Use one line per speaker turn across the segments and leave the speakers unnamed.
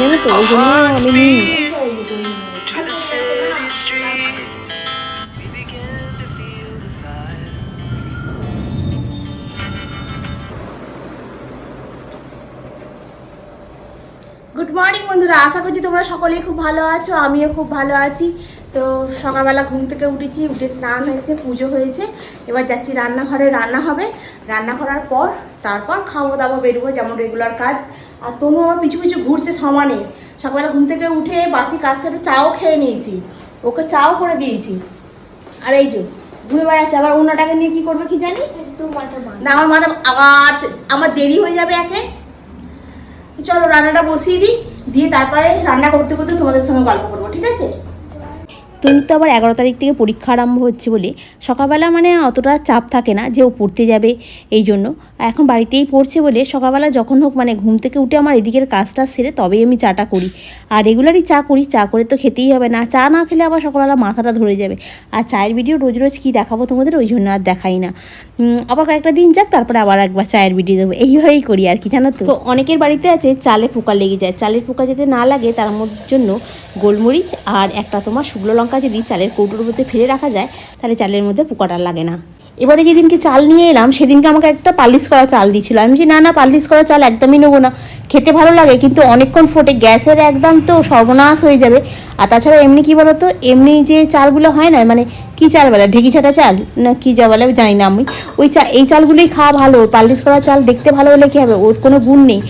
জানো তো ওই জন্য আমি নিই. গুড মর্নিং বন্ধুরা। আশা করছি তোমরা সকলেই খুব ভালো আছো আমিও খুব ভালো আছি। তো সকালবেলা ঘুম থেকে উঠেছি উঠে স্নান হয়েছে পুজো হয়েছে। এবার যাচ্ছি রান্নাঘরে রান্না হবে। রান্না করার পর তারপর খাব দাবো বেরোবো যেমন রেগুলার কাজ। আর তনু আমার পিছু পিছু ঘুরছে সমানে। সকালবেলা ঘুম থেকে উঠে বাসি কাজ সাথে চাও খেয়ে নিয়েছি। ওকে চাও করে দিয়েছি। আর এই যে ঘুরে বেড়াচ্ছে আবার অন্যটাকে নিয়ে কি করবে কি জানি? না আমার মাথা আবার আমার দেরি হয়ে যাবে একে। চলো রান্নাটা বসিয়ে দিই দিয়ে তারপরে রান্না করতে করতে তোমাদের সঙ্গে গল্প করব ঠিক আছে? তনুর তো আবার এগারো তারিখ থেকে পরীক্ষা আরম্ভ হচ্ছে বলে সকালবেলা মানে অতটা চাপ থাকে না যে ও পড়তে যাবে এই জন্য। এখন বাড়িতেই পড়ছে বলে সকালবেলা যখন হোক মানে ঘুম থেকে উঠে আমার এদিকের কাজটা সেরে তবেই আমি চাটা করি। আর রেগুলারই চা করি, চা করে তো খেতেই হবে না। চা না খেলে আবার সকালবেলা মাথাটা ধরে যাবে। আর চায়ের ভিডিও রোজ রোজ কী দেখাবো তোমাদের ওই জন্য আর দেখাই না। আবার কয়েকটা দিন যাক, তারপরে আবার একবার চায়ের ভিডিও দেবো। এইভাবেই করি আর কি, জানো তো? অনেকের বাড়িতে আছে চালে পোকা লেগে যায়। চালের পোকা যাতে না লাগে তার জন্য গোলমরিচ আর একটা তোমার শুকনো লঙ্কা যদি চালের কৌটোর মধ্যে ফেলে রাখা যায়, তাহলে চালের মধ্যে পোকাটা লাগে না। এবারে যেদিনকে চাল নিয়ে এলাম, সেদিনকে আমাকে একটা পালিশ করা চাল দিয়েছিল। আমি বলছি, না না, পালিশ করা চাল একদমই নেব না। খেতে ভালো লাগে, কিন্তু অনেকক্ষণ ফোটে, গ্যাসের একদম তো সর্বনাশ হয়ে যাবে। আর তাছাড়া এমনি কি বলতো, এমনি যে চালগুলো হয় না মানে কি চাল বলে, ঢেকি ছাটা চাল? না, কি যা বলে জানি না আমি। ওই চা, এই চালগুলোই খাওয়া ভালো। পালিশ করা চাল দেখতে ভালো হলে কী হবে? ওর কোনো গুণ নেই।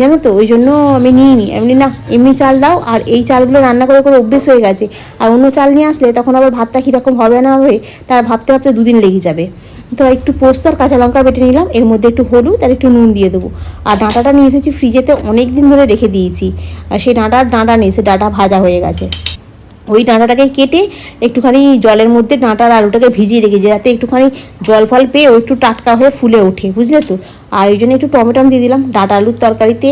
জানো তো, ওই জন্য আমি নিই নিইনি এমনি না, এমনি চাল দাও, আর এই চালগুলো রান্না করে করে অভ্যেস হয়ে গেছে। আর অন্য চাল নিয়ে আসলে তখন আবার ভাতটা কীরকম হবে না হবে, তার ভাবতে ভাবতে দুদিন লেগে যাবে। তো একটু পোস্ত আর কাঁচা লঙ্কা বেটে নিলাম, এর মধ্যে একটু হলুদ আর একটু নুন দিয়ে দেবো। আর ডাঁটাটা নিয়ে এসেছি ফ্রিজেতে অনেক দিন ধরে রেখে দিয়েছি। আর সেই ডাঁটার ডাঁটা নিয়ে এসে ডাঁটা ভাজা হয়ে গেছে। ওই ডাঁটাটাকে কেটে একটুখানি জলের মধ্যে ডাঁটার আলুটাকে ভিজিয়ে রেখেছি যাতে একটুখানি জল ফল পেয়ে ও একটু টাটকা হয়ে ফুলে ওঠে, বুঝলে তো? আর ওই জন্য একটু টমেটাম দিয়ে দিলাম। ডাঁটা আলুর তরকারিতে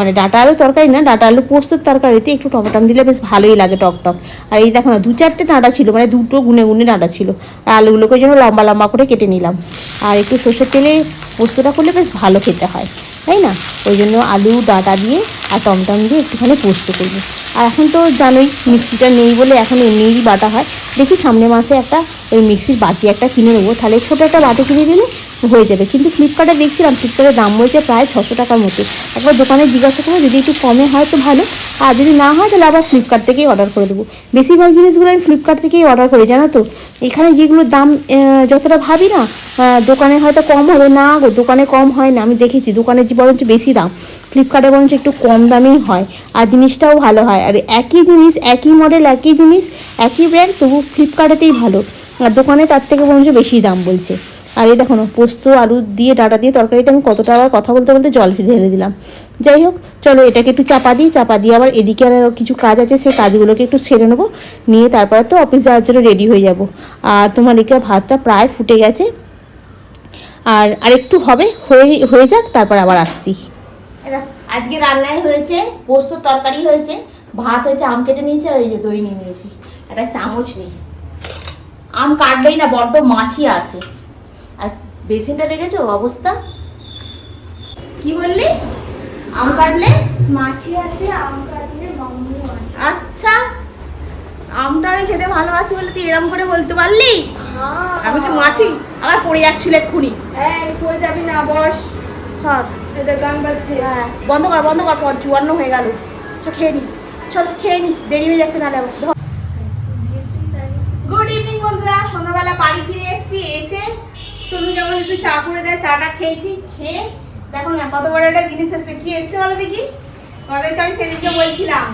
মানে ডাঁটা আলুর তরকারি না, ডাঁটা আলু পোস্তর তরকারিতে একটু টমেটাম দিলে বেশ ভালোই লাগে টক টক। আর এই দেখো না, দু চারটে ডাঁটা ছিল মানে দুটো গুনে গুনে ডাঁটা ছিল। আর আলুগুলোকে ওই জন্য লম্বা লম্বা করে কেটে নিলাম। আর একটু সর্ষের তেলে পোস্তটা করলে বেশ ভালো খেতে হয়, তাই না? ওই জন্য আলু, ডাঁটা দিয়ে আর টমটম দিয়ে একটুখানি পোস্ত করব। আর এখন তো জানোই মিক্সিটা নেই বলে এখন এমনিই বাটা হয়। দেখি সামনে মাসে একটা ওই মিক্সির বাটি একটা কিনে নেব। তাহলে ছোটো একটা বাটি কিনে দিলে হয়ে যাবে। কিন্তু ফ্লিপকার্টে দেখছিলাম ফ্লিপকার্টের দাম বলছে প্রায় ছশো টাকার মতো। একবার দোকানে জিজ্ঞাসা করব যদি একটু কমে হয় তো ভালো। আর যদি না হয় তাহলে আবার ফ্লিপকার্ট থেকেই অর্ডার করে দেবো। বেশিরভাগ জিনিসগুলো আমি ফ্লিপকার্ট থেকেই অর্ডার করি, জানো তো? এখানে যেগুলোর দাম যতটা ভাবি না দোকানে হয়তো কম হবে। না দোকানে কম হয় না। আমি দেখেছি দোকানে যে বরঞ্চ বেশি দাম। ফ্লিপকার্টে বরঞ্চ একটু কম দামেই হয়। আর জিনিসটাও ভালো হয়। আর একই জিনিস, একই মডেল একই জিনিস, একই ব্র্যান্ড তবু ফ্লিপকার্টেতেই ভালো। আর দোকানে তার থেকে বরঞ্চ বেশি দাম বলছে। আর এই দেখো পোস্ত, আলু দিয়ে, ডাটা দিয়ে তরকারিতে আমি কতটা আবার কথা বলতে বলতে জল ফিরে ঢেলে দিলাম। যাই হোক, চলো এটাকে একটু চাপা দিই। চাপা দিয়ে আবার এদিকে আর কিছু কাজ আছে সেই কাজগুলোকে একটু সেরে নেব। নিয়ে তারপরে তো অফিস যাওয়ার জন্য রেডি হয়ে যাব। আর তোমার এদিকে ভাতটা প্রায় ফুটে গেছে। আর আরেকটু হবে, হয়ে হয়ে যাক, তারপর আবার আসছি। আজকে রান্নায় হয়েছে পোস্ত তরকারি হয়েছে ভাত হয়েছে আম কেটে নিয়েছি আর এই যে দই নিয়ে নিয়েছি। একটা চামচ নেই। আম কাটলেই না বড্ড মাছি আসে আর বেসিনটা দেখেছ অবস্থা? কি বললি? আম কাটলে?
মাছি আসে আম কাটলে
আচ্ছা। আমটা আমি খেতে ভালোবাসি বলে তুই এরম করে বলতে পারলি? আমি কি মাছি? আমার পড়ে যাচ্ছিল এক্ষুনি।
কই যাবি না বস।
সর
গান বাজছে।
হ্যাঁ বন্ধ কর বন্ধ কর পর চুয়ান্ন হয়ে গেল। চ খেয়ে নি চলো খেয়ে নি দেরি হয়ে যাচ্ছে নাহলে গুড ইভিনিং বন্ধুরা সন্ধ্যাবেলা বাড়ি ফিরে এসেছি এসে তনু যেমন একটু চা করে দেয় চাটা খেয়েছি খেয়ে দেখো না কত বড় একটা জিনিস এসছে কি এসছে বলো দেখি? তাদেরকে আমি সেদিনকে বলছিলাম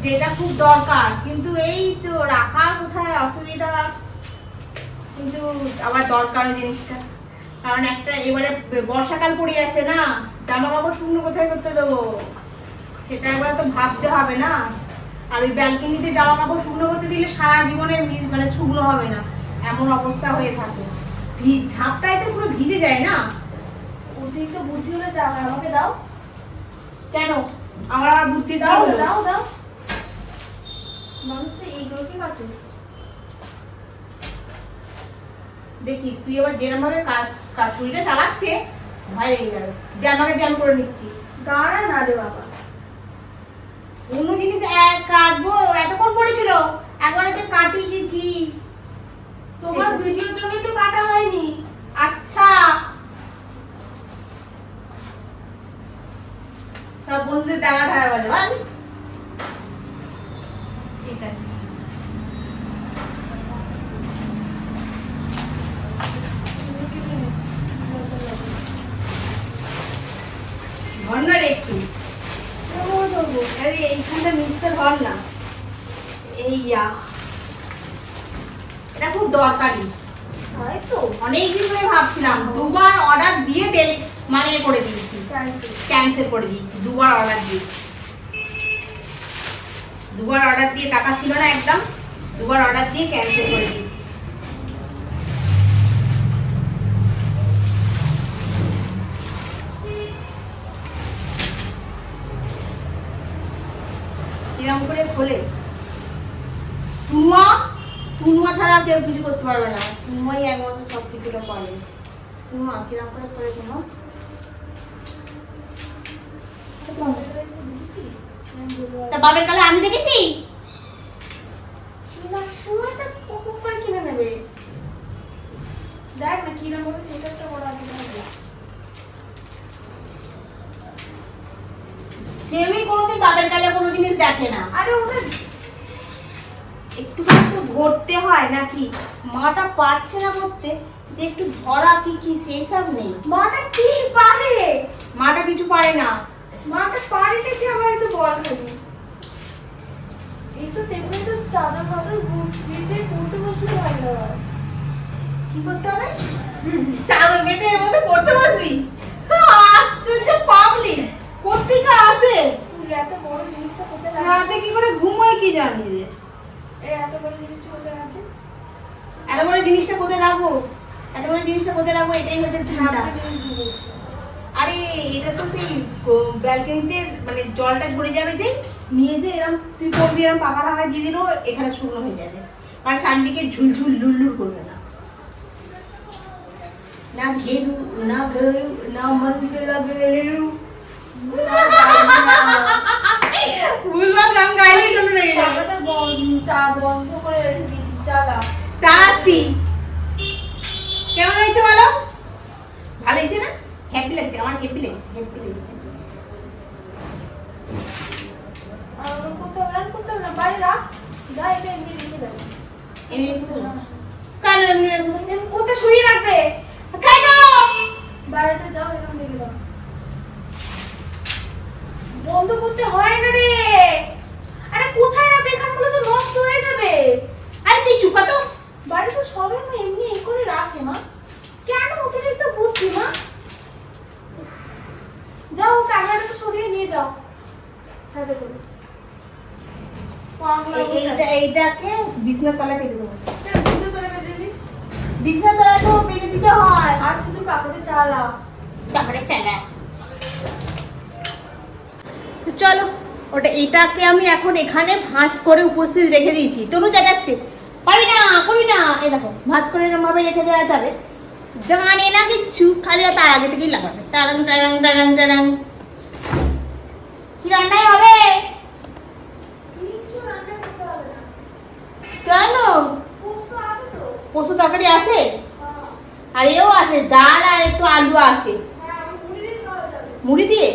যে এটা খুব দরকার কিন্তু এই তো রাখা কোথায় অসুবিধা। কিন্তু আবার দরকার জিনিসটা। কারণ একটা এবারে বর্ষাকাল পড়ে যাচ্ছে না জামা কাপড় শুকনো কোথায় করতে দেবো? সেটা একবার তো ভাবতে হবে না। আর ওই ব্যালকনিতে জামা কাপড় শুকনো করতে দিলে সারা জীবনে মানে শুকনো হবে না। এমন অবস্থা হয়ে থাকে। ঝাপটায় তো পুরো ভিজে যায় না।
অতিরিক্ত বুদ্ধি হলে আমাকে দাও।
কেন? আমার আবার বুদ্ধি
দাও
দাও
দাও। মানুষ তো এইগুলো কি কাটে।
দেখিস তুই এবার যেরকম ভাবে কাজ কাজ চুরিটা চালাচ্ছে ভয় লেগে যাবে যে আমাকে জ্যাম করে নিচ্ছি।
দাঁড়া না রে বাবা।
কাটবো এতক্ষণ পড়েছিল। একবার হচ্ছে কাটি কি কি?
তোমার ভিডিওর জন্যই তো কাটা হয়নি।
আচ্ছা। সব বন্ধুদের দেখা দেখা বলে বল ঠিক আছে ধর না রে একটু। আরে এইখানটা নিচটা ধর না। এই এটা খুব দরকারি।
হয়তো
অনেক দিন ধরে ভাবছিলাম দুবার অর্ডার দিয়ে ডেল মানে করে দিয়েছি। ক্যান্সেল করে দিয়েছি দুবার অর্ডার দিয়ে। দুবার অর্ডার দিয়ে টাকা ছিল না একদম। দুবার অর্ডার দিয়ে ক্যান্সেল করে দিয়েছি। কিরম করে খোলে। টুনুয়া টুনুয়া ছাড়া আর কেউ কিছু করতে পারবে না। টুনুয়াই একমাত্র সব কিছুটা পারে। টুনুয়া কিরম করে করে টুনুয়া তা বাবার কালে আমি দেখেছি? করে কিনে নেবে?
দেখ না কিরম করা।
কেউই কোনোদিন বাবার কালে কোনো জিনিস দেখে না।
আরে ওটা
একটু একটু ধরতে হয় নাকি? মাটা পারছে না করতে যে একটু ধরা কি কি সেই সব নেই।
মাটা কি পারে?
মাটা কিছু পারে না।
মাটা পারে কি আমার একটু বল খালি এইসব টেবিলে তো চাদর ফাদর বুঝবিতে পড়তে বসলে ভালো হয়
কি করতে হবে? চাদর বেঁধে এর মধ্যে পড়তে বসবি? আশ্চর্য পাবলি কোথেকে
বড় জিনিসটা কোথায় রাখবি
রাতে কি করে ঘুমোয় কি জানি রে
এই এত বড় জিনিসটা কোথায়
এত বড় জিনিসটা কোথায় রাখব? এত বড় জিনিসটা কোথায় রাখব এটাই হচ্ছে ঝামেলা আরে এটা তো সেই ব্যালকনিতে মানে জলটা ঝরে যাবে যে নিয়ে যে এরকম তুই করবি এরকম পাকা পাকা দিয়ে দিলেও এখানে শুকনো হয়ে যাবে। মানে চারদিকে ঝুলঝুল লুল্লুর করবে না। না ঘেরু না ঘেরু না মন্দিরে লাগেরু ভুলভাল গান গাইলেই জন্য লেগে যাবে।
চা বন্ধ করে রেখে দিয়েছি চালা।
চালাচ্ছি। কেমন হয়েছে বলো? ভালো হয়েছে না? হ্যাপি লাগছে আমার হ্যাপি লেগেছে হ্যাপি লেগেছে।
কোথায় শুয়ে রাখবে। বাইরেটা যাও এরকম রেখে দাও। বন্ধ করতে হয় না রে। আরে কোথায় রাখবে? এখানগুলো তো নষ্ট হয়ে যাবে।
আরে তুই চুপ কর তো।
বাড়ি তো সবাই মা এমনি এই করে রাখে মা। কেন? অতিরিক্ত বুদ্ধি মা। যাও ক্যামেরাটা সরিয়ে নিয়ে যাও। হাতে করে
এই- এইটা এইটাকে বিছনার তলায় পেতে দেবো।
কিছু করে বেঁধে দিবি
বিছনার তলায় তো পেতে দিতে হয়।
আচ্ছা তুই পাপড়ে চালা।
তারপরে খেলা তো চলো ওটা এটাকে আমি এখন এখানে ভাঁজ করে উপস্থিত রেখে দিয়েছি। তনু জাগাচ্ছে পারবি না করবি না। এই দেখো ভাঁজ করে এরকম ভাবে রেখে দেওয়া যাবে। জানে না কিচ্ছু খালি তার আগে থেকেই লাগাবে। টারাং টারাং টারাং টারাং। কি রান্নাই হবে? কেন?
পোস্ত
পশু তরকারি আছে?
হ্যাঁ।
আর এও আছে ডাল আর একটু আলু আছে।
হ্যাঁ মুড়ি দিয়ে?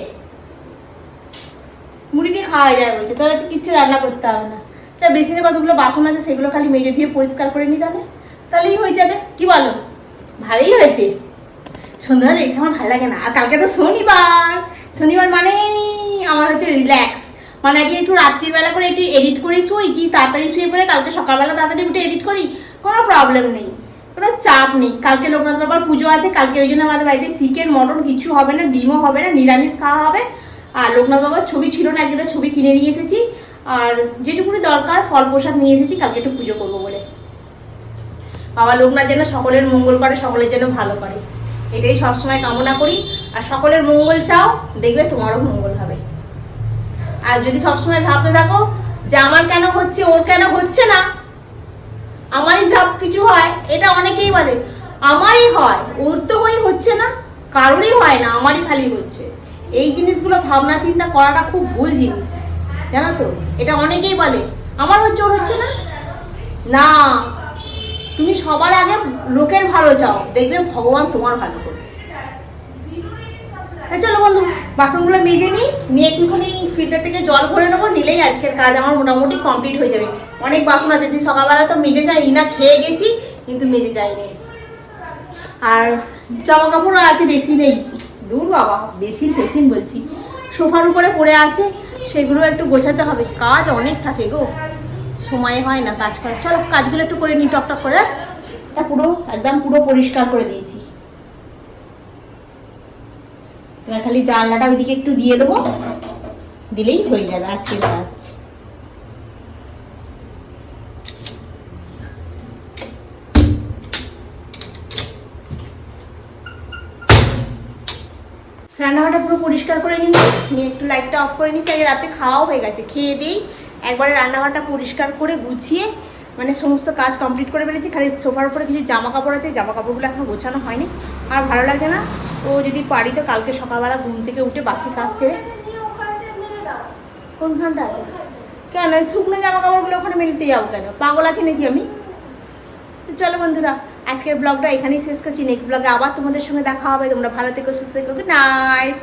খাওয়া
যায় বলছে। তবে হচ্ছে কিছু রান্না করতে হবে না। তা বেসিনে কতগুলো বাসন আছে সেগুলো খালি মেজে দিয়ে পরিষ্কার করে নিতে হবে। তাহলেই হয়ে যাবে। কি বলো? ভালোই হয়েছে। সন্ধ্যাবেলা এসে আমার ভালো লাগে না। আর কালকে তো শনিবার। শনিবার মানেই আমার হচ্ছে রিল্যাক্স মানে আজকে একটু রাত্রিবেলা করে একটু এডিট করে শুই, কি তাড়াতাড়ি শুয়ে পড়ে কালকে সকালবেলা তাড়াতাড়ি উঠে এডিট করি, কোনো প্রবলেম নেই। কোনো চাপ নেই। কালকে লোকনাথ বাবার পুজো আছে, কালকে ওই জন্য আমাদের বাড়িতে চিকেন মটন কিছু হবে না, ডিমও হবে না, নিরামিষ খাওয়া হবে। আর লোকনাথ বাবার ছবি ছিল না, একজনের ছবি কিনে নিয়ে এসেছি। আর যেটুকুনি দরকার ফল প্রসাদ নিয়ে এসেছি, কালকে একটু পুজো করব বলে। বাবা লোকনাথ যেন সকলের মঙ্গল করে, সকলের যেন ভালো করে। এটাই সবসময় কামনা করি। আর সকলের মঙ্গল চাও, দেখবে তোমারও মঙ্গল হবে। আর যদি সবসময় ভাবতে থাকো যে আমার কেন হচ্ছে, ওর কেন হচ্ছে না, আমারই সব কিছু হয়, এটা অনেকেই বলে। আমারই হয়, ওর তো হচ্ছে না, কারোরই হয় না, আমারই খালি হচ্ছে। এই জিনিসগুলো ভাবনা চিন্তা করাটা খুব ভুল জিনিস, জানো তো? এটা অনেকেই বলে আমার ওর হচ্ছে না? না। তুমি সবার আগে লোকের ভালো চাও, দেখবে ভগবান তোমার ভালো করবে। চলো বন্ধু, বাসনগুলো মেজে নিই, নিয়ে একটুখানি ফিল্টার থেকে জল ভরে নেব, নিলেই আজকের কাজ আমার মোটামুটি কমপ্লিট হয়ে যাবে। অনেক বাসন আছে সকালবেলা তো মেজে যাইনি না খেয়ে গেছি, কিন্তু মেজে যাইনি আর জামা কাপড়ও আছে, বেশি নেই। দূর বাবা বেশি বেশি বলছি। সোফার উপরে পড়ে আছে, সেগুলো একটু গোছাতে হবে। কাজ অনেক থাকে গো। সময় হয় না কাজ করার। চলো, কাজগুলো একটু করে নিই টক টক করে। পুরো, একদম পুরো পরিষ্কার করে দিয়েছি। এবার খালি জানলাটা ওইদিকে একটু দিয়ে দেবো। দিলেই হয়ে যাবে আজকের কাজ রান্নাঘরটা পুরো পরিষ্কার করে নিচ্ছি নিয়ে একটু লাইটটা অফ করে নিচ্ছি। আগে রাতে খাওয়াও হয়ে গেছে। খেয়ে দিই। একবারে রান্নাঘরটা পরিষ্কার করে গুছিয়ে মানে সমস্ত কাজ কমপ্লিট করে ফেলেছি। খালি সোফার উপরে কিছু জামা কাপড় আছে। জামা কাপড়গুলো এখন গোছানো হয়নি। আর ভালো লাগে না? ও যদি পারি তো কালকে সকালবেলা ঘুম থেকে উঠে বাসি কাজ সেরে কোনখানটায়? কেন? শুকনো জামা কাপড়গুলো ওখানে মেলতে যাব কেন? পাগল আছি নাকি আমি? তো চলো বন্ধুরা আজকের ব্লগটা এখানেই শেষ করছি। নেক্সট ব্লগে আবার তোমাদের সঙ্গে দেখা হবে। তোমরা ভালো থেকো, সুস্থ থেকো। Good night